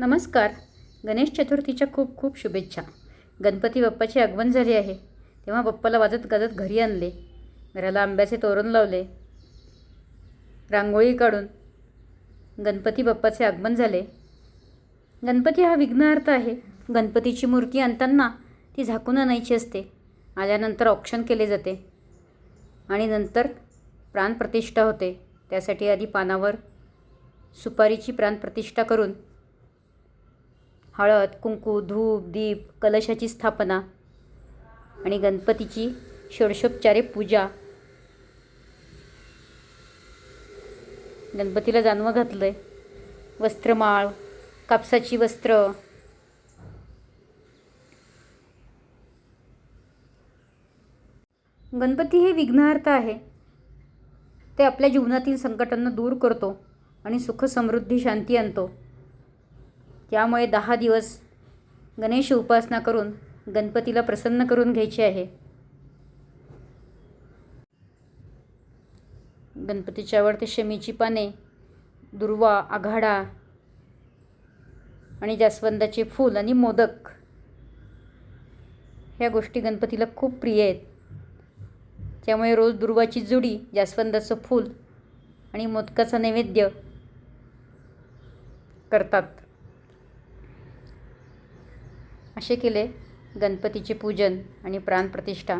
नमस्कार. गणेश चतुर्थीच्या खूप खूप शुभेच्छा. गणपती बाप्पाची आगमन झाली आहे. तेव्हा बाप्पाला वाजत गाजत घरी आणले. घराला आंब्याचे तोरण लावले. रांगोळी काढून गणपती बाप्पाचे आगमन झाले. गणपती हा विघ्नार्थ आहे. गणपतीची मूर्ती आणताना ती झाकून आणायची असते. आल्यानंतर ऑप्शन केले जाते. आणि नंतर प्राणप्रतिष्ठा होते. त्यासाठी आधी पानावर सुपारीची प्राणप्रतिष्ठा करून हळद कुंकू धूप दीप कलशाची स्थापना आणि गणपतीची षोडशोपचारे पूजा. गणपतीला जानवं घातलं आहे वस्त्रमाळ कापसाची वस्त्र. गणपती हे विघ्नार्थ आहे. ते आपल्या जीवनातील संकटांना दूर करतो आणि सुख समृद्धी शांती आणतो. त्यामुळे दहा दिवस गणेश उपासना करून गणपतीला प्रसन्न करून घ्यायची आहे. गणपतीच्या आवडते शमीची पाने दुर्वा आघाडा आणि जास्वंदाचे फूल आणि मोदक ह्या गोष्टी गणपतीला खूप प्रिय आहेत. त्यामुळे रोज दुर्वाची जुडी जास्वंदाचं फूल आणि मोदकाचा नैवेद्य करतात. असे केले गणपतीचे पूजन आणि प्राणप्रतिष्ठा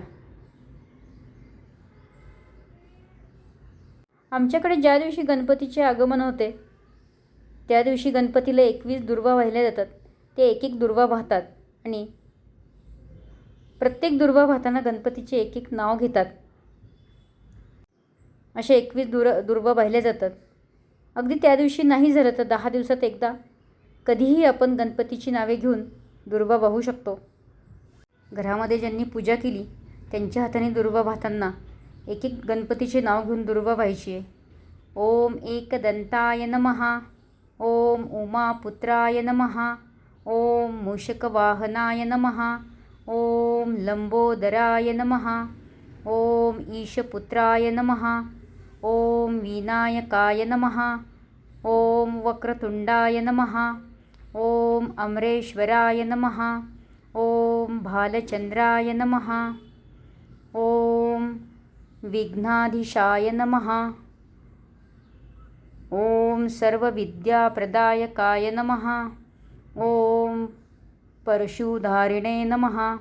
आमच्याकडे ज्या दिवशी गणपतीचे आगमन होते त्या दिवशी गणपतीला एकवीस दुर्वा वाहिल्या जातात. ते एक एक दुर्वा वाहतात आणि प्रत्येक दुर्वा वाहताना गणपतीचे एक एक नाव घेतात. असे एकवीस दुर दुर्वा वाहिल्या जातात. अगदी त्या दिवशी नाही झालं तर दहा दिवसात एकदा कधीही आपण गणपतीची नावे घेऊन दुर्वा वाहू शकतो. घरामध्ये ज्यांनी पूजा केली त्यांच्या हाताने दुर्वा वाहताना एक एक गणपतीचे नाव घेऊन दुर्वा व्हायची. आहे ओम एकदंताय नमः. ओम उमापुत्राय नमहा ओम मूषकवाहनाय नमः. ओम लंबोदराय नमः. ओम ईशपुत्राय नमः. ओम विनायकाय नमः. ओम वक्रतुंडाय नमः. ॐ अमरेश्वराय नमः। ॐ बालचन्द्राय नमः। ॐ विघ्नाधीशाय नमः। ॐ सर्वविद्याप्रदायकाय नमः। ॐ परशुधारिणे नमः।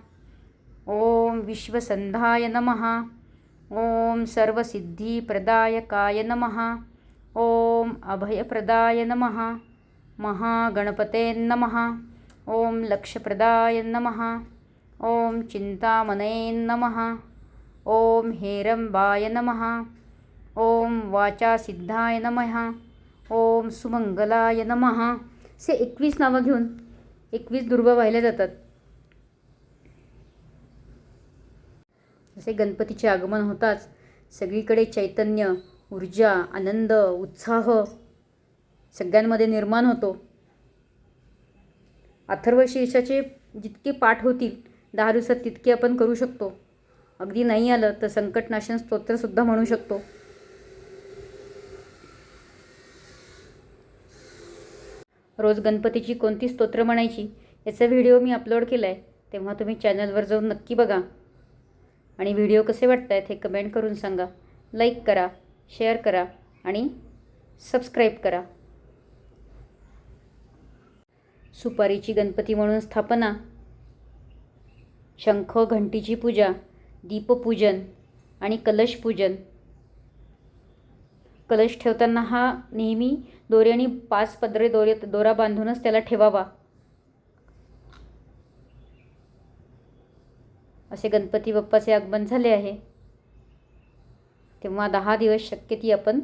ॐ विश्वसन्धाय नमः। ॐ सर्वसिद्धिप्रदायकाय नमः। ॐ अभयप्रदाय नमः। महागणपते नमः. ओम लक्षप्रदाय नमः. ओम चिंतामणे नमः. ओम हेरंबाय नमः. ओम वाचासिद्धाय नमः. ओम सुमंगलाय नमः. असे एकवीस नावं घेऊन एकवीस दुर्वा वाहिल्या जातात. असे गणपतीचे आगमन होताच सगळीकडे चैतन्य ऊर्जा आनंद उत्साह सगळ्यांमध्ये निर्माण होतो. अथर्व शीर्षाचे जितके पाठ होतील दहा दिवसात तितके आपण करू शकतो. अगदी नाही आलं तर संकटनाशन स्तोत्रसुद्धा म्हणू शकतो. रोज गणपतीची कोणती स्तोत्र म्हणायची याचा व्हिडिओ मी अपलोड केला आहे तेव्हा तुम्ही चॅनलवर जाऊन नक्की बघा. आणि व्हिडिओ कसे वाटत आहेत हे कमेंट करून सांगा. लाईक करा शेअर करा आणि सबस्क्राईब करा. सुपारीची गणपती म्हणून स्थापना. शंख घंटीची पूजा दीपपूजन आणि कलश पूजन कलश ठेवताना हा नेहमी दोऱ्याने पाच पदरे दोरे दोरा बांधूनच त्याला ठेवावा. असे गणपती बाप्पाचे आगमन झाले आहे. तेव्हा दहा दिवस शक्य ती आपण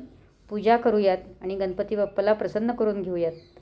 पूजा करूयात आणि गणपती बाप्पाला प्रसन्न करून घेऊयात.